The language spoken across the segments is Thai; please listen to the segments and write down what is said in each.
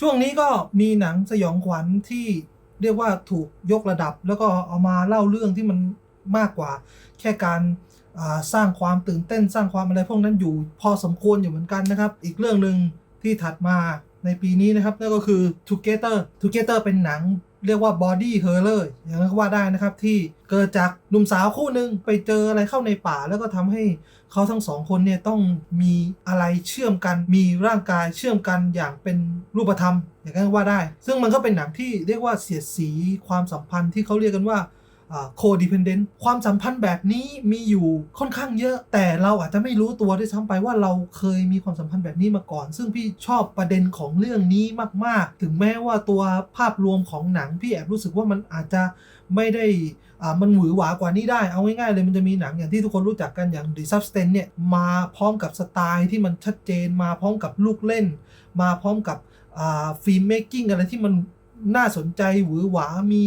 ช่วงนี้ก็มีหนังสยองขวัญที่เรียกว่าถูกยกระดับ แล้วก็เอามาเล่าเรื่องที่มันมากกว่า แค่การสร้างความตื่นเต้นสร้างความอะไรพวกนั้นอยู่พอสมควรอยู่เหมือนกันนะครับ อีกเรื่องหนึ่งที่ถัดมาในปีนี้นะครับนั่นก็คือ Together Together เป็นหนัง เรียกว่าบอดี้เฮอร์เลอย่างนั้นก็ว่าได้นะครับที่เกิดจากหนุ่มสาวคู่หนึ่งไปเจออะไรเข้าในป่า แล้วก็ทำให้เขาทั้งสองคนเนี่ยต้องมีอะไรเชื่อมกันมีร่างกายเชื่อมกันอย่างเป็นรูปธรรม อย่างนั้นก็ว่าได้ ซึ่งมันก็เป็นหนังที่เรียกว่าเสียดสีความสัมพันธ์ที่เขาเรียกกันว่า โคดิพ endent ความสัมพันธ์แบบนี้มีอยู่ค่อนข้างเยอะ แต่เราอาจจะไม่รู้ตัวด้วยซ้ำไปว่าเราเคยมีความสัมพันธ์แบบนี้มาก่อน ซึ่งพี่ชอบประเด็นของเรื่องนี้มาก ๆ ถึงแม้ว่าตัวภาพรวมของหนัง พี่แอบรู้สึกว่ามันอาจจะไม่ได้อ่ามันหวือหวากว่านี้ได้ เอาง่ายๆเลยมันจะมีหนังอย่างที่ทุกคนรู้จักกันอย่าง The Substance เนี่ยมาพร้อมกับสไตล์ที่มันชัดเจนมาพร้อมกับลูกเล่น มาพร้อมกับฟิล์มเมคกิ้งอะไรที่มันน่าสนใจหวือหวามี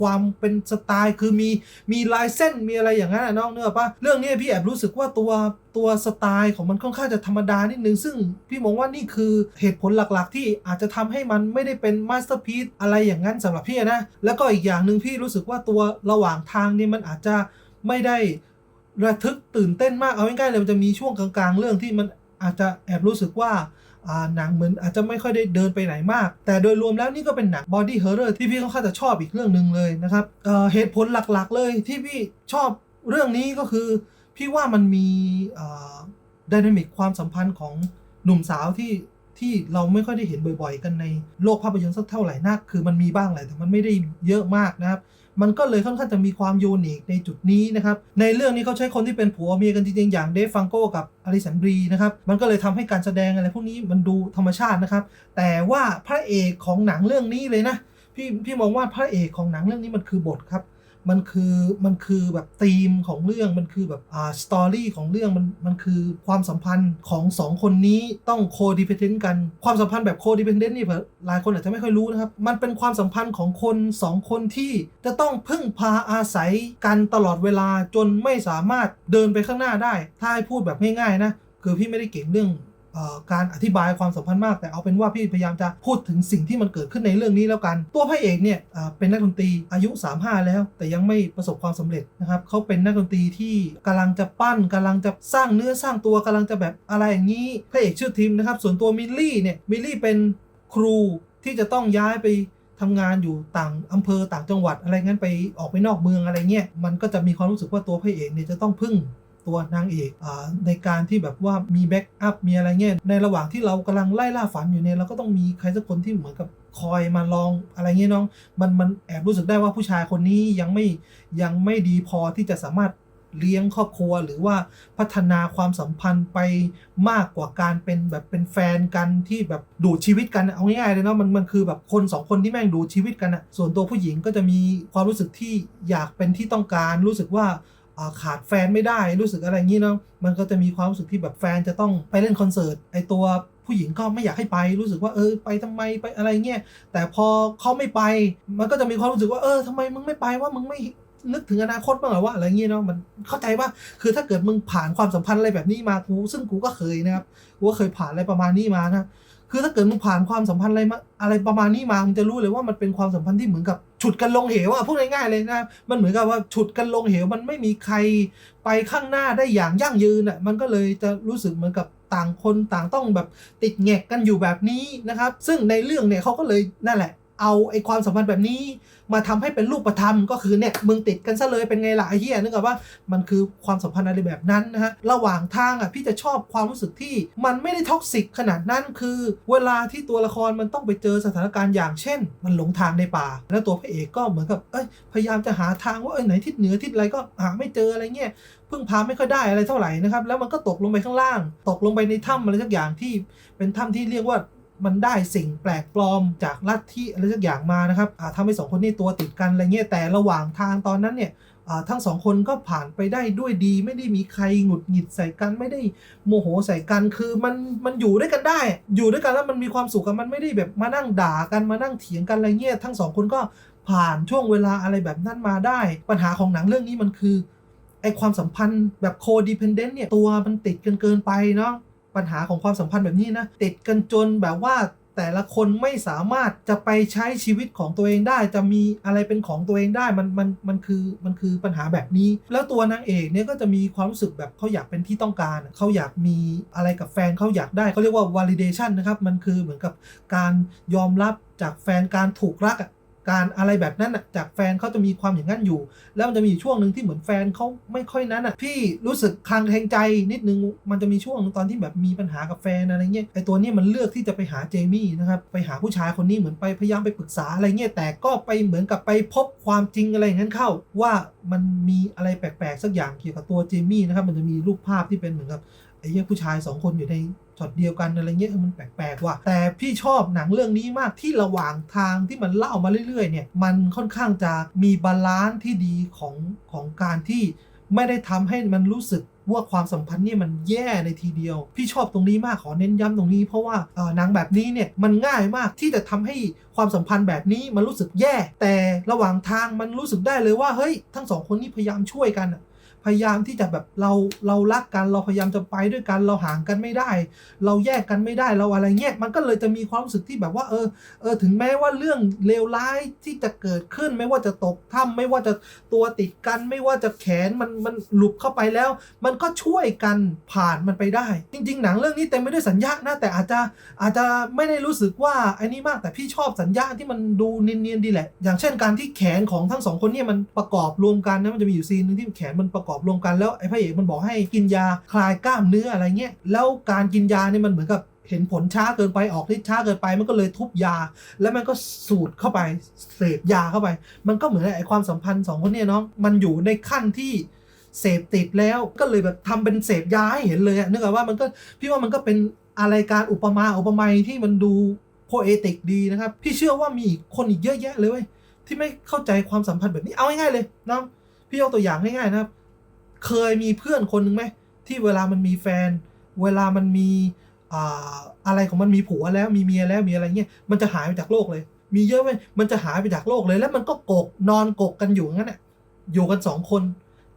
ความเป็นสไตล์ คือมีมีลายเส้นมีอะไรอย่างนั้นน้องเนื้อปะเรื่องนี้พี่แอบรู้สึกว่าตัวตัวสไตล์ของมันค่อนข้างจะธรรมดานิดนึง ซึ่งพี่มองว่านี่คือเหตุผลหลักๆ ที่อาจจะทำให้มันไม่ได้เป็นมาสเตอร์พีซอะไรอย่างนั้นสำหรับพี่นะ แล้วก็อีกอย่างหนึ่งพี่รู้สึกว่าตัวระหว่างทางนี่มันอาจจะไม่ได้ระทึกตื่นเต้นมากเอาง่ายๆเลยมันจะมีช่วงกลางๆ เรื่องที่มันอาจจะแอบรู้สึกว่า หนังเหมือนอาจจะไม่ค่อยได้เดินไปไหนมาก แต่โดยรวมแล้วนี่ก็เป็นหนัง body horror ที่พี่ค่อนข้างจะชอบอีกเรื่องหนึ่งเลยนะครับเเหตุผลหลักๆเลยที่พี่ชอบเรื่องนี้ก็คือ พี่ว่ามันมีดินามิกความสัมพันธ์ของหนุ่มสาวที่ที่เราไม่ค่อยได้เห็นบ่อยๆ กันในโลกภาพยนตร์สักเท่าไหร่นัก คือมันมีบ้างแหละแต่มันไม่ได้เยอะมากนะครับ มันก็เลยค่อนข้างจะมีความยูนิคในจุดนี้นะครับ ในเรื่องนี้เขาใช้คนที่เป็นผัวเมียกันจริงๆอย่างเดฟฟังโกกับอลิสันบรีนะครับ มันก็เลยทำให้การแสดงอะไรพวกนี้มันดูธรรมชาตินะครับ แต่ว่าพระเอกของหนังเรื่องนี้เลยนะ พี่พี่มองว่าพระเอกของหนังเรื่องนี้มันคือบทครับ มันคือมันคือแบบธีมของเรื่องมันคือแบบอ่าสตอรี่ของเรื่องมันมันคือความสัมพันธ์ของสองคนนี้ต้องโคดิพ e เ d นต์กันความสัมพันธ์แบบโคดิพ e เ d นต์นี่เผื่อหลายคนอาจจะไม่ค่อยรู้นะครับ มันเป็นความสัมพันธ์ของคนสองคนที่จะต้องพึ่งพาอาศัยกันตลอดเวลาจนไม่สามารถเดินไปข้างหน้าได้ ถ้าให้พูดแบบง่ายๆนะ คือพี่ไม่ได้เก่งเรื่อง การอธิบายความสัมพันธ์มาก แต่เอาเป็นว่าพี่พยายามจะพูดถึงสิ่งที่มันเกิดขึ้นในเรื่องนี้แล้วกัน ตัวพระเอกเนี่ยเป็นนักดนตรีอายุ 35 แล้ว แต่ยังไม่ประสบความสำเร็จนะครับเขาเป็นนักดนตรีที่กำลังจะปั้นกำลังจะสร้างเนื้อสร้างตัวกำลังจะแบบอะไรอย่างนี้พระเอกชื่อทิมนะครับส่วนตัวมิลลี่เนี่ยมิลลี่เป็นครูที่จะต้องย้ายไปทำงานอยู่ต่างอำเภอต่างจังหวัดอะไรงั้นไปออกไปนอกเมืองอะไรเงี้ยมันก็จะมีความรู้สึกว่าตัวพระเอกเนี่ยจะต้องพึ่ง ตัวนางเอกอในการที่แบบว่ามีแบ็กอัพมีอะไรเงี้ยในระหว่างที่เรากำลังไล่ล่าฝันอยู่เนี่ยเราก็ต้องมีใครสักคนที่เหมือนกับคอยมาลองอะไรเงี้ยน้องมันมันแอบรู้สึกได้ว่าผู้ชายคนนี้ยังไม่ยังไม่ดีพอที่จะสามารถเลี้ยงครอบครัวหรือว่าพัฒนาความสัมพันธ์ไปมากกว่าการเป็นแบบเป็นแฟนกันที่แบบดูดชีวิตกันเอาง่ายๆเลยเนาะมันมันคือแบบคนสองคนที่แม่งดูดชีวิตกันอะส่วนตัวผู้หญิงก็จะมีความรู้สึกที่อยากเป็นที่ต้องการรู้สึกว่า ขาดแฟนไม่ได้รู้สึกอะไรอย่างนี้เนาะมันก็จะมีความรู้สึกที่แบบแฟนจะต้องไปเล่นคอนเสิร์ตไอตัวผู้หญิงก็ไม่อยากให้ไปรู้สึกว่าเออไปทำไมไปอะไรเงี้ยแต่พอเขาไม่ไป มันก็จะมีความรู้สึกว่าเออทำไมมึงไม่ไปว่ามึงไม่นึกถึงอนาคตบ้างหรอว่าอะไรเงี้ยเนาะมันเข้าใจว่าคือถ้าเกิดมึงผ่านความสัมพันธ์อะไรแบบนี้มากูซึ่งกูก็เคยนะครับกูก็เคยผ่านอะไรประมาณนี้มานะ คือถ้าเกิดมึงผ่านความสัมพันธ์อะไรมาอะไรประมาณนี้มามึงจะรู้เลยว่ามันเป็นความสัมพันธ์ที่เหมือนกับฉุดกันลงเหวอะพูดง่ายๆเลยนะมันเหมือนกับว่าฉุดกันลงเหว มันไม่มีใครไปข้างหน้าได้อย่างยั่งยืนอะมันก็เลยจะรู้สึกเหมือนกับต่างคนต่างต้องแบบติดแงกกันอยู่แบบนี้นะครับ ซึ่งในเรื่องเนี่ยเขาก็เลยนั่นแหละ เอาไอ้ความสัมพันธ์แบบนี้ มาทำให้เป็นรูปธรรมก็คือเนี่ยมึงติดกันซะเลยเป็นไงล่ะไอ้เหี้ยนึกออกว่ามันคือความสัมพันธ์อะไรแบบนั้นนะฮะระหว่างทางอะพี่จะชอบความรู้สึกที่มันไม่ได้ท็อกซิกขนาดนั้นคือ เวลาที่ตัวละครมันต้องไปเจอสถานการณ์อย่างเช่น มันหลงทางในป่า แล้วตัวพระเอกก็เหมือนกับเอ้ยพยายามจะหาทางว่าเอ้ยไหนทิศเหนือทิศอะไรก็หาไม่เจออะไรเงี้ยพึ่งพาไม่ค่อยได้อะไรเท่าไหร่นะครับแล้วมันก็ตกลงไปข้างล่าง ตกลงไปในถ้ำอะไรสักอย่างที่เป็นถ้ำที่เรียกว่า มันได้สิ่งแปลกปลอมจากลัทธิอะไรสักอย่างมานะครับทำให้สองคนนี้ตัวติดกันอะไรเงี้ยแต่ระหว่างทางตอนนั้นเนี่ยทั้งสองคนก็ผ่านไปได้ด้วยดี ไม่ได้มีใครหงุดหงิดใส่กันไม่ได้โมโหใส่กันคือมันมันอยู่ด้วยกันได้ อยู่ด้วยกันแล้วมันมีความสุขกันมันไม่ได้แบบมานั่งด่ากันมานั่งเถียงกันอะไรเงี้ยทั้งสองคนก็ผ่านช่วงเวลาอะไรแบบนั้นมาได้ ปัญหาของหนังเรื่องนี้มันคือไอความสัมพันธ์แบบโคดิพ e นเดนต์เนี่ยตัวมันติดกันเกินไปเนาะ ปัญหาของความสัมพันธ์แบบนี้นะติดกันจนแบบว่าแต่ละคนไม่สามารถจะไปใช้ชีวิตของตัวเองได้ จะมีอะไรเป็นของตัวเองได้มันมันมันคือมันคือปัญหาแบบนี้ แล้วตัวนางเอกเนี่ยก็จะมีความรู้สึกแบบเขาอยากเป็นที่ต้องการเขาอยากมีอะไรกับแฟนเขาอยากได้เขาเรียกว่า validation นะครับ มันคือเหมือนกับการยอมรับจากแฟนการถูกรักอะ การอะไรแบบนั้นอะจากแฟนเขาจะมีความอย่างนั้นอยู่ แล้วมันจะมีอยู่ช่วงหนึ่งที่เหมือนแฟนเขาไม่ค่อยนั้นอะพี่รู้สึกคลางแทงใจนิดนึงมันจะมีช่วงตอนที่แบบมีปัญหากับแฟนอะไรเงี้ยไอตัวนี้มันเลือกที่จะไปหาเจมี่นะครับไปหาผู้ชายคนนี้เหมือนไปพยายามไปปรึกษาอะไรเงี้ยแต่ก็ไปเหมือนกับไปพบความจริงอะไรอย่างนั้นเข้า ว่ามันมีอะไรแปลกๆสักอย่างเกี่ยวกับตัวเจมี่นะครับมันจะมีรูปภาพที่เป็นเหมือนกับไอ้เหี้ยผู้ชายสองคนอยู่ใน ช็อตเดียวกันอะไรเงี้ยมันแปลกๆว่ะแต่พี่ชอบหนังเรื่องนี้มากที่ระหว่างทางที่มันเล่ามาเรื่อยๆเนี่ยมันค่อนข้างจะมีบาลานซ์ที่ดีของของการที่ไม่ได้ทำให้มันรู้สึกว่าความสัมพันธ์เนี่ยมันแย่ในทีเดียว พี่ชอบตรงนี้มากขอเน้นย้ำตรงนี้เพราะว่าหนังแบบนี้เนี่ยมันง่ายมากที่จะทำให้ความสัมพันธ์แบบนี้มันรู้สึกแย่ แต่ระหว่างทางมันรู้สึกได้เลยว่าเฮ้ยทั้งสองคนนี้พยายามช่วยกันอะ พยายามที่จะแบบเราเรารักกันเราพยายามจะไปด้วยกันเราห่างกันไม่ได้ เราแยกกันไม่ได้เราอะไรเงี้ยมันก็เลยจะมีความรู้สึกที่แบบว่า เออเออถึงแม้ว่าเรื่องเลวร้ายที่จะเกิดขึ้น ไม่ว่าจะตกถ้ำไม่ว่าจะตัวติดกัน ไม่ว่าจะแขนมันมันหลุดเข้าไปแล้ว มันก็ช่วยกันผ่านมันไปได้ จริง ๆ หนังเรื่องนี้เต็มไปด้วยสัญญานะแต่อาจจะอาจจะไม่ได้รู้สึกว่าไอ้นี่มากแต่พี่ชอบสัญญาที่มันดูเนียนๆดีแหละ อย่างเช่นการที่แขนของทั้งสองคนเนี่ยมันประกอบรวมกันนะมันจะมีอยู่ซีนหนึงที่แขนมันประกอบรวมกันแล้วไอ้พระเอกมันบอกให้กินยาคลายกล้ามเนื้ออะไรเงี้ยแล้วการกินยาเนี่ยมันเหมือนกับเห็นผลช้าเกินไปออกฤทธิ์ช้าเกินไปมันก็เลยทุบยา แล้วมันก็สูดเข้าไปเสพยาเข้าไป มันก็เหมือนไอ้ความสัมพันธ์สองคนเนี่ยเนาะมันอยู่ในขั้นที่เสพติดแล้วก็เลยแบบทำเป็นเสพยาให้เห็นเลยอะนึกออกว่ามันก็พี่ว่ามันก็เป็นอะไรการอุปมาอุปไมยที่มันดูโพเอติกดีนะครับ พี่เชื่อว่ามีคนอีกเยอะแยะเลยเว้ยที่ไม่เข้าใจความสัมพันธ์แบบนี้เอาง่ายๆเลยนะพี่ยกตัวอย่างง่ายๆนะครับ เคยมีเพื่อนคนหนึ่งไหมที่เวลามันมีแฟน เวลามันมีอะไรของมันมีผัวแล้วมีเมียแล้วมีอะไรเงี้ยมันจะหายไปจากโลกเลย มีเยอะไหมมันจะหายไปจากโลกเลย แล้วมันก็กกนอนกกกันอยู่งั้นแหละอยู่กันสองคน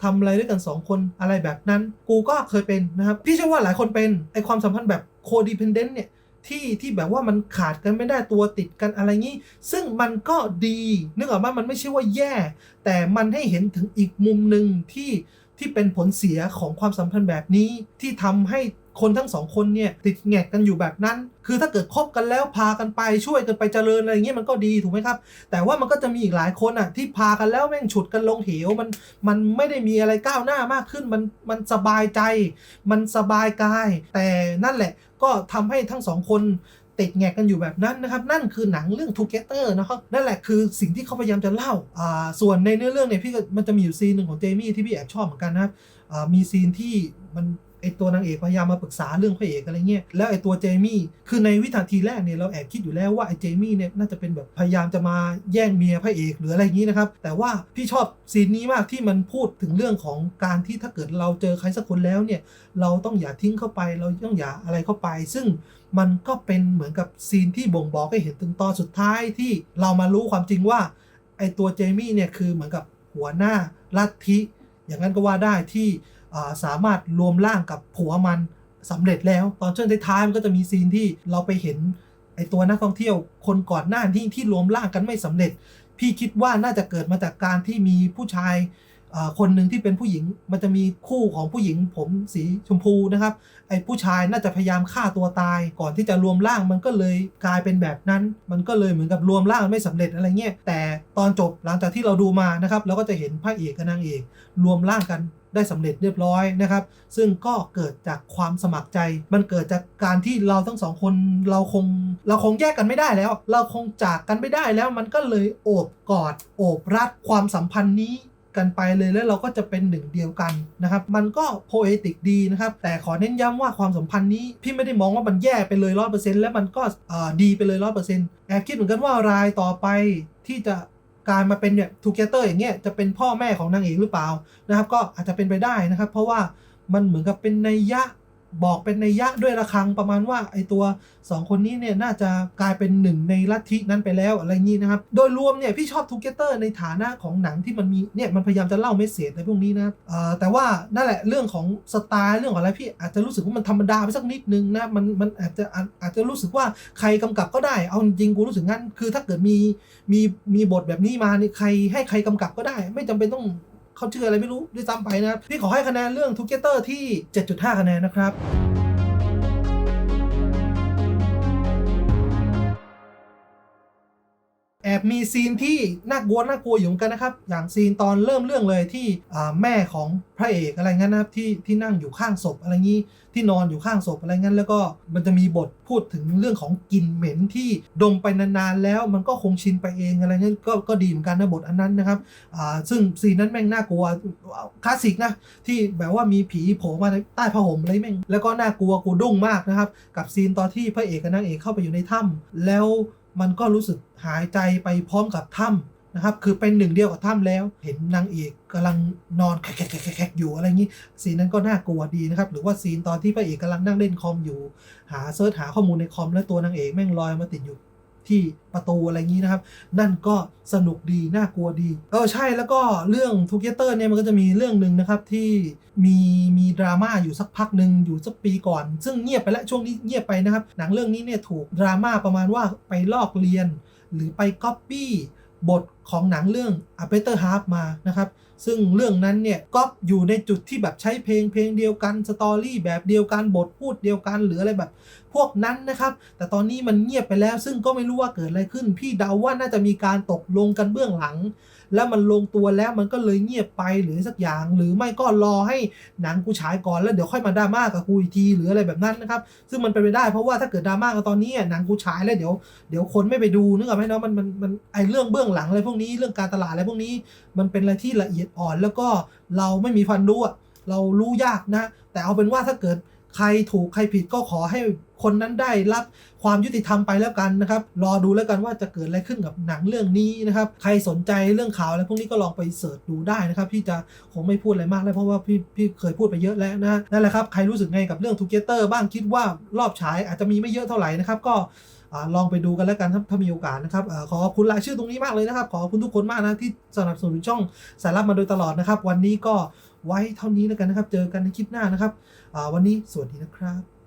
ทำอะไรด้วยกันสองคนอะไรแบบนั้น กูก็เคยเป็นนะครับพี่เชื่อว่าหลายคนเป็นไอความสัมพันธ์แบบโคดิพ e เดนต์เนี่ยที่ที่แบบว่ามันขาดกันไม่ได้ตัวติดกันอะไรงี้ ซึ่งมันก็ดีนึกออกมามันไม่ใช่ว่าแย่ แต่มันให้เห็นถึงอีกมุมหนึ่งที่ ที่เป็นผลเสียของความสัมพันธ์แบบนี้ ที่ทำให้คนทั้งสองคนเนี่ยติดแงกกันอยู่แบบนั้น คือถ้าเกิดคบกันแล้วพากันไปช่วยกันไปเจริญอะไรอย่างเงี้ยมันก็ดีถูกไหมครับ แต่ว่ามันก็จะมีอีกหลายคนอะที่พากันแล้วแม่งฉุดกันลงเหวมันมันไม่ได้มีอะไรก้าวหน้ามากขึ้นมันมันสบายใจ มันสบายกาย แต่นั่นแหละก็ทำให้ทั้งสองคน ติดแงกกันอยู่แบบนั้นนะครับ นั่นคือหนังเรื่อง Together นะครับนั่นแหละคือสิ่งที่เขาพยายามจะเล่าอ่าส่วนในเนื้อเรื่องเนี่ยพี่มันจะมีอยู่ซีนหนึ่งของเจมี่ที่พี่แอบชอบเหมือนกันนะครับอ่ามีซีนที่มัน ไอตัวนางเอกพยายามมาปรึกษาเรื่องพระเอกอะไรเงี้ยแล้วไอตัวเจมี่คือในวินาทีแรกเนี่ยเราแอบคิดอยู่แล้วว่าไอเจมี่เนี่ยน่าจะเป็นแบบพยายามจะมาแย่งเมียพระเอกหรืออะไรอย่างนี้นะครับแต่ว่าพี่ชอบซีนนี้มากที่มันพูดถึงเรื่องของการที่ถ้าเกิดเราเจอใครสักคนแล้วเนี่ยเราต้องอย่าทิ้งเข้าไปเราต้องอย่าอะไรเข้าไป ซึ่งมันก็เป็นเหมือนกับซีนที่บ่งบอกให้เห็นถึงตอนสุดท้ายที่เรามารู้ความจริงว่าไอตัวเจมี่เนี่ยคือเหมือนกับหัวหน้าลัทธิอย่างนั้นก็ว่าได้ที่ สามารถรวมร่างกับผัวมันสำเร็จแล้ว ตอนช่วงท้ายๆมันก็จะมีซีนที่เราไปเห็นไอตัวนักท่องเที่ยวคนก่อนหน้าที่ที่รวมร่างกันไม่สำเร็จ พี่คิดว่าน่าจะเกิดมาจากการที่มีผู้ชายคนหนึ่งที่เป็นผู้หญิงมันจะมีคู่ของผู้หญิงผมสีชมพูนะครับ ไอ้ผู้ชายน่าจะพยายามฆ่าตัวตาย ก่อนที่จะรวมร่างมันก็เลยกลายเป็นแบบนั้น มันก็เลยเหมือนกับรวมร่างไม่สำเร็จอะไรเงี้ยแต่ ตอนจบหลังจากที่เราดูมานะครับเราก็จะเห็นพระเอกกับนางเอก รวมร่างกันได้สำเร็จเรียบร้อยนะครับ ซึ่งก็เกิดจากความสมัครใจ มันเกิดจากการที่เราทั้งสองคนเราคงเราคงแยกกันไม่ได้แล้ว เราคงจากกันไม่ได้แล้วมันก็เลยโอบกอด โอบรัดความสัมพันธ์นี้กันไปเลยแล้วเราก็จะเป็นหนึ่งเดียวกันนะครับ มันก็โพเอติกดีนะครับ แต่ขอเน้นย้ำว่าความสัมพันธ์นี้ พี่ไม่ได้มองว่ามันแย่ไปเลยร้อยเปอร์เซ็นต์แล้วมันก็ดีไปเลยร้อยเปอร์เซ็นต์แอบคิดเหมือนกันว่ารายต่อไปที่จะ กลายมาเป็นเนี่ยทูเกเตอร์อย่างเงี้ยจะเป็นพ่อแม่ของนางเอกหรือเปล่านะครับ ก็อาจจะเป็นไปได้นะครับ เพราะว่ามันเหมือนกับเป็นนัยยะ บอกเป็นนัยยะด้วยระฆังประมาณว่าไอตัวสองคนนี้เนี่ยน่าจะกลายเป็นหนึ่งในลัทธินั้นไปแล้วอะไรงี้นะครับ โดยรวมเนี่ยพี่ชอบทูเกเตอร์ในฐานะของหนังที่มันมีเนี่ยมันพยายามจะเล่าเมสเซจในพวกนี้นะแต่ว่านั่นแหละเรื่องของสไตล์เรื่องของอะไรพี่อาจจะรู้สึกว่ามันธรรมดาไปสักนิดนึงนะมันมันอาจจะอาจจะรู้สึกว่าใครกำกับก็ได้เอาจริงกูรู้สึกงั้นคือถ้าเกิดมีมีมีบทแบบนี้มาเนี่ยใครให้ใครกำกับก็ได้ ไม่จำเป็นต้อง เขาชื่ออะไรไม่รู้ด้วยซ้ำไปนะครับพี่ขอให้คะแนนเรื่องทูเกเตอร์ที่ 7.5 คะแนนนะครับ มีซีนที่น่ากลัวน่ากลัวอยู่เหมือนกันนะครับ อย่างซีนตอนเริ่มเรื่องเลยที่แม่ของพระเอกอะไรเงี้ยนะครับที่ที่นั่งอยู่ข้างศพอะไรงี้ที่นอนอยู่ข้างศพอะไรเงี้ยแล้วก็มันจะมีบทพูดถึงเรื่องของกลิ่นเหม็นที่ดมไปนานๆแล้วมันก็คงชินไปเองอะไรเงี้ยก็ก็ดีเหมือนกันนะบทอันนั้นนะครับซึ่งซีนนั้นแม่งน่ากลัวคลาสสิกนะที่แบบว่ามีผีโผล่มาใต้ผ้าห่มอะไรแม่งแล้วก็น่ากลัวกูดุ้งมากนะครับกับซีนตอนที่พระเอกกับนางเอกเข้าไปอยู่ในถ้ำแล้ว มันก็รู้สึกหายใจไปพร้อมกับถ้ำนะครับ คือเป็นหนึ่งเดียวกับถ้ำแล้ว เห็นนางเอกกำลังนอนแคกๆๆๆอยู่อะไรอย่างนี้ซีนนั้นก็น่ากลัวดีนะครับ หรือว่าซีนตอนที่พระเอกกำลังนั่งเล่นคอมอยู่ หาเซิร์ชหาข้อมูลในคอมแล้วตัวนางเอกแม่งลอยมาติดอยู่ ที่ประตูอะไรอย่างนี้นะครับ นั่นก็สนุกดี น่ากลัวดี เออใช่แล้วก็เรื่องทูเกเตอร์เนี่ยมันก็จะมีเรื่องหนึ่งนะครับที่มีมีดราม่าอยู่สักพักหนึ่งอยู่สักปีก่อน ซึ่งเงียบไปแล้วช่วงนี้เงียบไปนะครับ หนังเรื่องนี้เนี่ยถูกดราม่าประมาณว่าไปลอกเรียน หรือไปก๊อปปี้ บทของหนังเรื่อง A Better Half มานะครับ ซึ่งเรื่องนั้นเนี่ยก็อยู่ในจุดที่แบบใช้เพลงเพลงเดียวกันสตอรี่แบบเดียวกันบทพูดเดียวกันหรืออะไรแบบ พวกนั้นนะครับ แต่ตอนนี้มันเงียบไปแล้วซึ่งก็ไม่รู้ว่าเกิดอะไรขึ้น พี่เดาว่าน่าจะมีการตกลงกันเบื้องหลัง แล้วมันลงตัวแล้วมันก็เลยเงียบไปหรือสักอย่าง หรือไม่ก็รอให้หนังกูฉายก่อนแล้วเดี๋ยวค่อยมาดราม่ากับกูอีกทีหรืออะไรแบบนั้นนะครับ ซึ่งมันเป็นไปได้เพราะว่าถ้าเกิดดราม่ากันตอนนี้หนังกูฉายแล้วเดี๋ยวเดี๋ยวคนไม่ไปดูนึกออกไหมเนาะมันมันมันไอเรื่องเบื้องหลังอะไรพวกนี้เรื่องการตลาดอะไรพวกนี้ มันเป็นอะไรที่ละเอียดอ่อน แล้วก็เราไม่มีฟันรู้อะเรารู้ยากนะ แต่เอาเป็นว่าถ้าเกิด ใครถูกใครผิดก็ขอให้คนนั้นได้รับความยุติธรรมไปแล้วกันนะครับ รอดูแล้วกันว่าจะเกิดอะไรขึ้นกับหนังเรื่องนี้นะครับ ใครสนใจเรื่องข่าวอะไรพวกนี้ก็ลองไปเสิร์ชดูได้นะครับ พี่จะคงไม่พูดอะไรมากแล้วเพราะว่าพี่พี่เคยพูดไปเยอะแล้วนะนั่นแหละครับใครรู้สึกไงกับเรื่องทูเกเตอร์บ้างคิดว่ารอบฉายอาจจะมีไม่เยอะเท่าไหร่นะครับ ก็อลองไปดูกันแล้วกันถ้าถ้ามีโอกาสนะครับอขอขอบคุณรายชื่อตรงนี้มากเลยนะครับ ขอบคุณทุกคนมากนะที่สนับสนุนช่องสายลับมาโดยตลอดนะครับ วันนี้ก็ไว้เท่านี้แล้วกันนะครับ เจอกันในคลิปหน้านะครับ วันนี้สวัสดีนะครับ